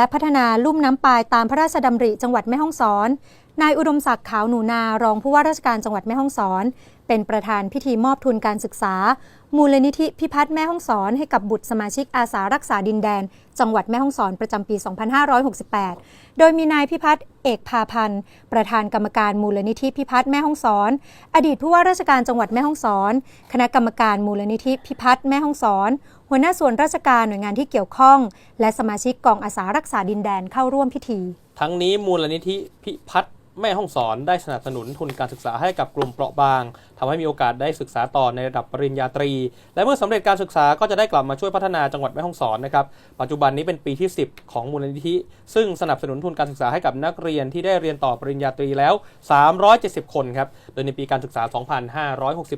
และพัฒนาลุ่มน้ำปายตามพระราชดำริจังหวัดแม่ฮ่องสอนนายอุดมศักดิ์ขาวหนูนารองผู้ว่าราชการจังหวัดแม่ฮ่องสอน เป็นประธานพิธีมอบทุนการศึกษา มูลนิธิพิพัฒน์แม่ฮ่องสอนให้กับบุตรสมาชิกอาสารักษาดินแดน จังหวัดแม่ฮ่องสอนประจำปี 2568 โดยมีนายพิพัฒน์เอกพาพันธ์ประธานกรรมการมูลนิธิพิพัฒน์แม่ฮ่องสอน อดีตผู้ว่าราชการจังหวัดแม่ฮ่องสอน คณะกรรมการมูลนิธิพิพัฒน์แม่ฮ่องสอนหัวหน้าส่วนราชการหน่วยงานที่เกี่ยวข้อง และสมาชิกกองอาสารักษาดินแดนเข้าร่วมพิธี ทั้งนี้มูลนิธิพิพัฒน์ แม่ห้องสอนได้สนับสนุนทุนการศึกษาให้กับกลุ่มเปราะบางทำให้มีโอกาสได้ศึกษาต่อในระดับปริญญาตรี และเมื่อสำเร็จการศึกษาก็จะได้กลับมาช่วยพัฒนาจังหวัดแม่ฮ่องสอนนะครับ ปัจจุบันนี้เป็นปีที่ 10 ของมูลนิธิ ซึ่งสนับสนุนทุนการศึกษาให้กับนักเรียนที่ได้เรียนต่อปริญญาตรีแล้ว 370 คนครับ โดยในปีการศึกษา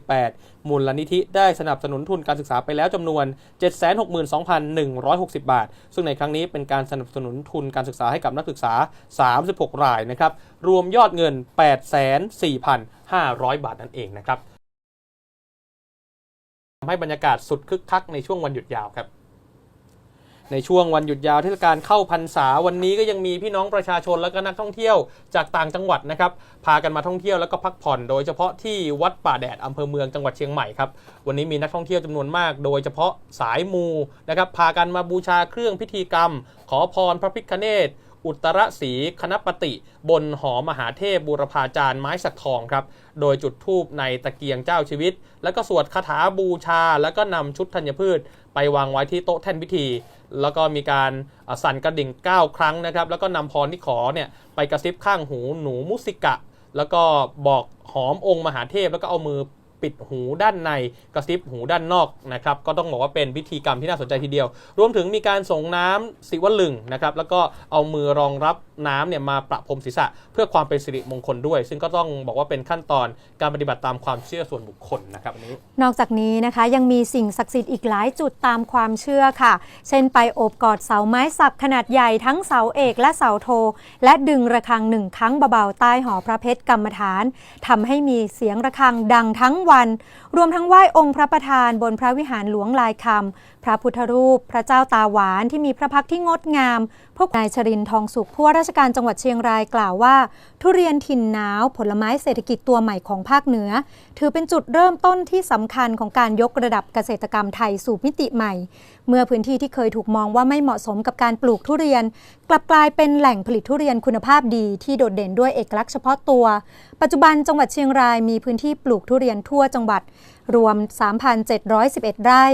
2568 มูลนิธิได้สนับสนุนทุนการศึกษาไปแล้วจำนวน 762,160 บาท ซึ่งในครั้งนี้เป็นการสนับสนุนทุนการศึกษาให้กับนักศึกษา 36 รายนะครับ รวมยอดเงิน 8,4500 บาทนั่นเองนะครับทำให้บรรยากาศสุดคึกคักในช่วงวันหยุดยาวครับ ในช่วงวันหยุดยาวเทศกาลเข้าพรรษาวันนี้ก็ยังมีพี่น้องประชาชนและก็นักท่องเที่ยวจากต่างจังหวัดนะครับ พากันมาท่องเที่ยวแล้วก็พักผ่อน โดยเฉพาะที่วัดป่าแดดอำเภอเมืองจังหวัดเชียงใหม่ครับวันนี้มีนักท่องเที่ยวจำนวนมาก โดยเฉพาะสายมูนะครับพากันมาบูชาเครื่องพิธีกรรม ขอพรพระพิฆเนศ อุตรศรีคณปติ บนหอมหาเทพบูรพาจารย์ไม้สักทองครับ โดยจุดธูปในตะเกียงเจ้าชีวิต แล้วก็สวดคาถาบูชา แล้วก็นำชุดธัญพืช ไปวางไว้ที่โต๊ะแท่นพิธี แล้วก็มีการสั่นกระดิ่ง 9 ครั้งนะครับ แล้วก็นำพรที่ขอเนี่ยไปกระซิบข้างหูหนูมุสิกะ แล้วก็บอกหอมองค์มหาเทพแล้วก็เอามือ ปิดหูด้านในกระซิบหูด้านนอกนะครับก็ต้องบอกว่าเป็นพิธีกรรมที่น่าสนใจทีเดียว รวมถึงมีการส่งน้ำศิวลึงนะครับแล้วก็เอามือรองรับน้ำเนี่ยมาประพรมศีรษะ เพื่อความเป็นสิริมงคลด้วย ซึ่งก็ต้องบอกว่าเป็นขั้นตอนการปฏิบัติตามความเชื่อส่วนบุคคลนะครับนนี้ นอกจากนี้นะคะยังมีสิ่งศักดิ์สิทธิ์อีกหลายจุดตามความเชื่อค่ะ เช่นไปโอบกอดเสาไม้สักขนาดใหญ่ทั้งเสาเอกและเสาโท และดึงระฆังหนึ่งครั้งเบาๆใต้หอพระเพชรกรรมฐานทำให้มีเสียงระฆังดังทั้งวันรวมทั้งไหว้องค์พระประธานบนพระวิหารหลวงลายคำพระพุทธรูป พระเจ้าตาหวานที่มีพระพักที่งดงาม พวกนายชรินทองสุขผู้ว่าราชการจังหวัดเชียงรายกล่าวว่า ทุเรียนถิ่นหนาวผลไม้เศรษฐกิจตัวใหม่ของภาคเหนือ ถือเป็นจุดเริ่มต้นที่สำคัญของการยกระดับเกษตรกรรมไทยสู่มิติใหม่ เมื่อพื้นที่ที่เคยถูกมองว่าไม่เหมาะสมกับการปลูกทุเรียน กลับกลายเป็นแหล่งผลิตทุเรียนคุณภาพดีที่โดดเด่นด้วยเอกลักษณ์เฉพาะตัว ปัจจุบันจังหวัดเชียงรายมีพื้นที่ปลูกทุเรียนทั่วจังหวัด รวม 3,711 ไร่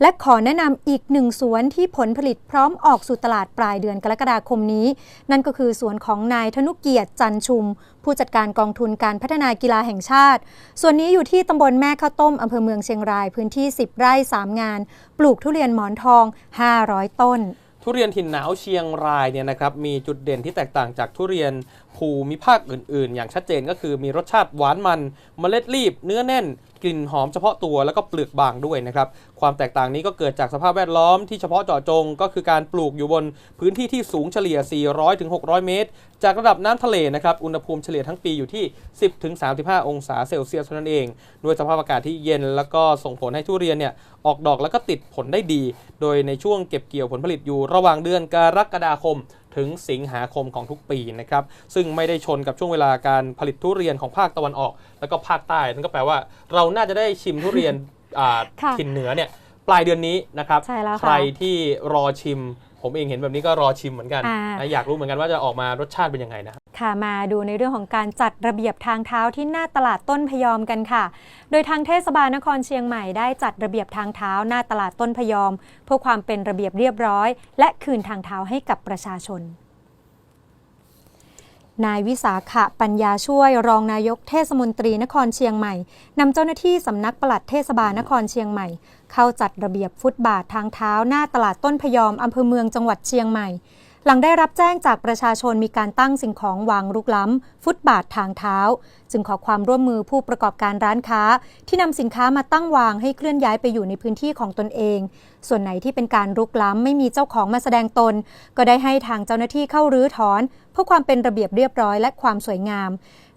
และขอแนะนำอีกหนึ่งสวนที่ผลผลิตพร้อมออกสู่ตลาดปลายเดือนกรกฎาคมนี้ นั่นก็คือสวนของนายธนุเกียรติจันชุม ผู้จัดการกองทุนการพัฒนากีฬาแห่งชาติ ส่วนนี้อยู่ที่ตำบลแม่ข้าวต้มอำเภอเมืองเชียงรายพื้นที่ 10 ไร่ 3 งาน ปลูกทุเรียนหมอนทอง 500 ต้น ทุเรียนถิ่นหนาวเชียงรายเนี่ยนะครับมีจุดเด่นที่แตกต่างจากทุเรียน ภูมิภาคอื่น ๆ อย่างชัดเจนก็คือมีรสชาติหวานมันเมล็ดรีบ เนื้อแน่น กลิ่นหอมเฉพาะตัวแล้วก็เปลือกบางด้วยนะครับความแตกต่างนี้ก็เกิดจากสภาพแวดล้อมที่เฉพาะเจาะจง ก็คือการปลูกอยู่บนพื้นที่ที่สูงเฉลี่ย 400-600 เมตร จากระดับน้ำทะเลนะครับอุณหภูมิเฉลี่ยทั้งปีอยู่ที่ 10-35 องศาเซลเซียสเท่านั้นเองด้วยสภาพอากาศที่เย็นแล้วก็ส่งผลให้ทุเรียนเนี่ยออกดอกแล้วก็ติดผลได้ดี โดยในช่วงเก็บเกี่ยวผลผลิตอยู่ระหว่างเดือนกรกฎาคม ถึงสิงหาคมของทุกปีนะครับ ซึ่งไม่ได้ชนกับช่วงเวลาการผลิตทุเรียนของภาคตะวันออก แล้วก็ภาคใต้นั่นก็แปลว่า เราน่าจะได้ชิมทุเรียนอ่าค่ะถิ่นเหนือเนี่ยปลายเดือนนี้นะครับใช่แล้วค่ะใครที่รอชิม ผมเองเห็นแบบนี้ก็รอชิมเหมือนกันอ่านะอยากรู้เหมือนกันว่าจะออกมารสชาติเป็นยังไงนะ ค่ะมาดูในเรื่องของการจัดระเบียบทางเท้าที่หน้าตลาดต้นพยอมกันค่ะ โดยทางเทศบาลนครเชียงใหม่ได้จัดระเบียบทางเท้าหน้าตลาดต้นพยอม เพื่อความเป็นระเบียบเรียบร้อย และคืนทางเท้าให้กับประชาชนนายวิสาขะปัญญาช่วยรองนายกเทศมนตรีนครเชียงใหม่นำเจ้าหน้าที่สำนักปลัดเทศบาลนครเชียงใหม่ เข้าจัดระเบียบฟุตบาททางเท้าหน้าตลาดต้นพยอมอำเภอเมืองจังหวัดเชียงใหม่ หลังได้รับแจ้งจากประชาชนมีการตั้งสิ่งของวางรุกล้ำ ฟุตบาททางเท้า จึงขอความร่วมมือผู้ประกอบการร้านค้า ที่นำสินค้ามาตั้งวางให้เคลื่อนย้ายไปอยู่ในพื้นที่ของตนเอง ส่วนไหนที่เป็นการรุกล้ำไม่มีเจ้าของมาแสดงตน ก็ได้ให้ทางเจ้าหน้าที่เข้ารื้อถอน เพื่อความเป็นระเบียบเรียบร้อยและความสวยงาม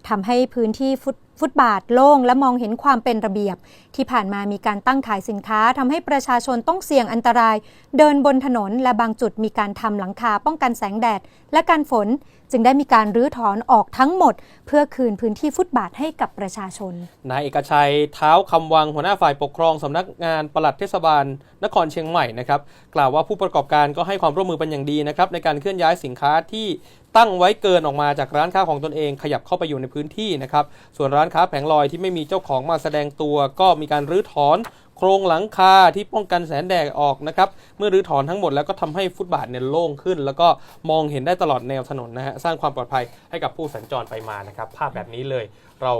ทำให้พื้นที่ฟุต ฟุตบาทโล่งและมองเห็นความเป็นระเบียบ ที่ผ่านมามีการตั้งขายสินค้าทำให้ประชาชนต้องเสี่ยงอันตราย เดินบนถนนและบางจุดมีการทำหลังคาป้องกันแสงแดด และการฝน จึงได้มีการรื้อถอนออกทั้งหมด เพื่อคืนพื้นที่ฟุตบาทให้กับประชาชนนายเอกชัยเท้าคำวังหัวหน้าฝ่ายปกครองสำนักงานปลัดเทศบาล นครเชียงใหม่นะครับกล่าวว่าผู้ประกอบการก็ให้ความร่วมมือเป็นอย่างดีนะครับในการเคลื่อนย้ายสินค้าที่ตั้งไว้เกินออกมาจากร้านค้าของตนเองขยับเข้าไปอยู่ในพื้นที่นะครับส่วนร้านค้าแผงลอยที่ไม่มีเจ้าของมาแสดงตัว ก็มีการรื้อถอนโครงหลังคาที่ป้องกันแสงแดดออกนะครับ เมื่อรื้อถอนทั้งหมดแล้วก็ทำให้ฟุตบาทเนี่ยโล่งขึ้น แล้วก็มองเห็นได้ตลอดแนวถนนนะฮะ สร้างความปลอดภัยให้กับผู้สัญจรไปมานะครับ ภาพแบบนี้เลยเรา